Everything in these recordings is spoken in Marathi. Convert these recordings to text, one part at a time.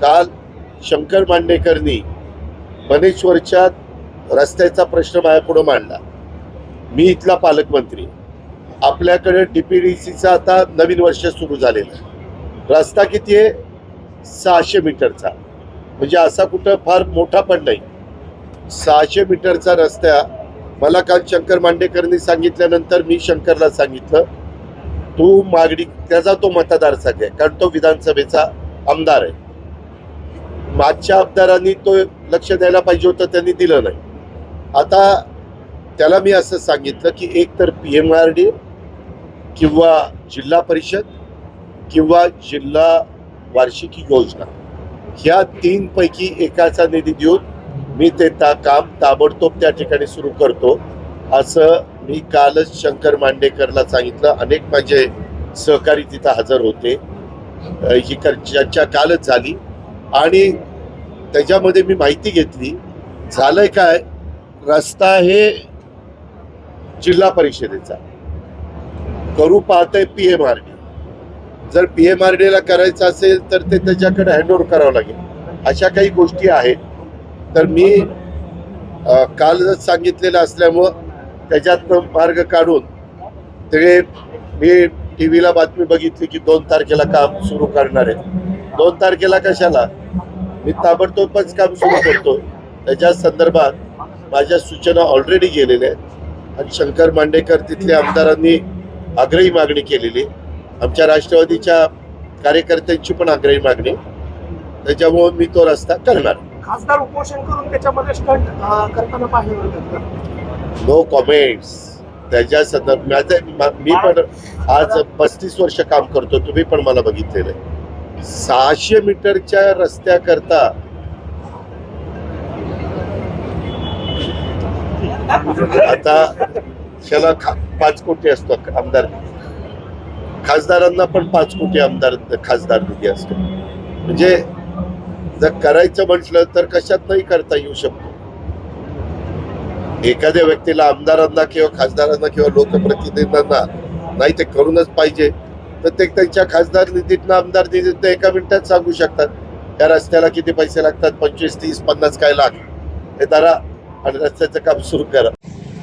काल शंकर मांडेकरनी बनेश्वरच्या रस्त्याचा प्रश्न माझ्यापुढं मांडला. मी इथला पालकमंत्री. आपल्याकडे डी पी डी सीचा आता नवीन वर्ष सुरू झालेलं आहे. रस्ता किती आहे? सहाशे मीटरचा. म्हणजे असा कुठं फार मोठा पण नाही. सहाशे मीटरचा रस्ता मला काल शंकर मांडेकरनी सांगितल्यानंतर मी शंकरला सांगितलं तू मागणी त्याचा तो मतदारसंघ आहे कारण तो विधानसभेचा आमदार आहे. मागच्या आमदारांनी तो लक्ष द्यायला पाहिजे होतं त्यांनी दिलं नाही. आता त्याला मी असं सांगितलं की एक तर पी एम आर डी किंवा जिल्हा परिषद किंवा जिल्हा वार्षिक योजना ह्या तीनपैकी एकाचा निधी देऊन मी ते ता काम ताबडतोब त्या ठिकाणी सुरू करतो असं मी कालच शंकर मांडेकरला सांगितलं. अनेक माझे सहकारी तिथं हजर होते. ही चर्चा कालच झाली. आणि त्याच्यामध्ये मी माहिती घेतली. झालंय काय? रस्ता हे जिल्हा परिषदेचा. करू पाहतंय पी एम आर डी जर पी एम आर डीला करायचं असेल तर ते त्याच्याकडे हँडओव्हर करावं लागेल. अशा काही गोष्टी आहेत. तर मी कालच सांगितलेलं असल्यामुळं त्याच्यातनं मार्ग काढून ते मी टी व्हीला बातमी बघितली की दोन तारखेला काम सुरू करणार आहे दोन तारखेला कशाला? मी ताबडतोबच काम सुरू करतो. त्याच्या संदर्भात माझ्या सूचना ऑलरेडी गेलेल्या आहेत. आणि शंकर मांडेकर तिथल्या आमदारांनी आग्रही मागणी केलेली. आमच्या राष्ट्रवादीच्या कार्यकर्त्यांची पण आग्रही मागणी. त्याच्यामुळे मी तो रस्ता करणार. खासदार उपोषण करून त्याच्यामध्ये स्टंट करताना पाहिलं होतं. नो कॉमेंट्स त्याच्या संदर्भ माझं मा- मी पण आज पस्तीस वर्ष काम करतो. तुम्ही पण मला बघितलेलं आहे. सहाशे मीटरच्या रस्त्याकरता आता त्याला खा पाच कोटी असतो आमदार. खासदारांना पण पाच कोटी आमदार खासदार निधी असतो. म्हणजे जर करायचं म्हटलं तर कशात नाही करता येऊ शकतो. एखाद्या व्यक्तीला आमदारांना किंवा खासदारांना किंवा लोकप्रतिनिधींना नाही ते करूनच पाहिजे. तर ते त्यांच्या खासदार निधीतनं आमदार निधीतनं एका मिनिटात सांगू शकतात. त्या रस्त्याला किती पैसे लागतात? पंचवीस तीस पन्नास काय लाख? हे धरा आणि रस्त्याचं काम सुरू करा.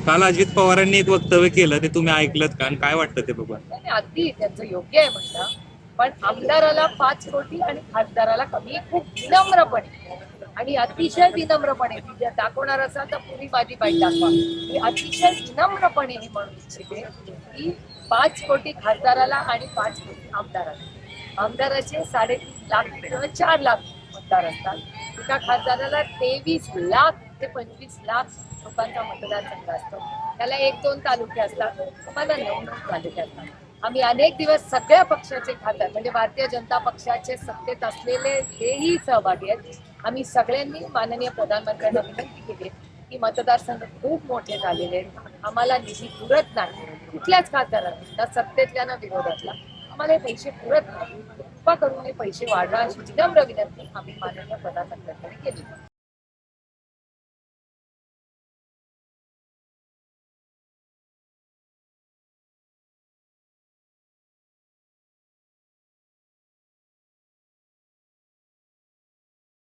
काल अजित पवारांनी एक वक्तव्य केलं ते तुम्ही ऐकलं का? आणि काय वाटतं ते नाही, अगदी त्यांचं योग्य आहे म्हणणं. पण आमदाराला पाच कोटी आणि खासदाराला कमी खूप विनम्रपणे. आणि अतिशय विनम्रपणे दाखवणार असाल तर पूर्वी माझी बाईट दाखवा. मी अतिशय विनम्रपणे हे म्हणू इच्छिते की पाच कोटी खासदाराला आणि पाच कोटी आमदाराला. आमदाराचे साडेतीन लाख किंवा चार लाख मतदार असतात. एका खासदाराला तेवीस लाख ते पंचवीस लाख लोकांचा मतदारसंघ असतो. त्याला एक दोन तालुके असतात. मला नऊ नऊ तालुके असतात. आम्ही अनेक दिवस सगळ्या पक्षाचे खासदार म्हणजे भारतीय जनता पक्षाचे सत्तेत असलेले हेही सहभागी आहेत. आम्ही सगळ्यांनी माननीय प्रधानमंत्र्यांना विनंती केली आहे की मतदारसंघ खूप मोठे झालेले आहेत. आम्हाला निधी पुरत नाही. कुठल्याच खात्याला सत्तेतल्या ना विरोधातला आम्हाला हे पैसे पुरत नाही. कृपा करून हे पैसे वाढवा अशी विनम्र विनंती आम्ही माननीय प्रधानमंत्र्यांकडे केली.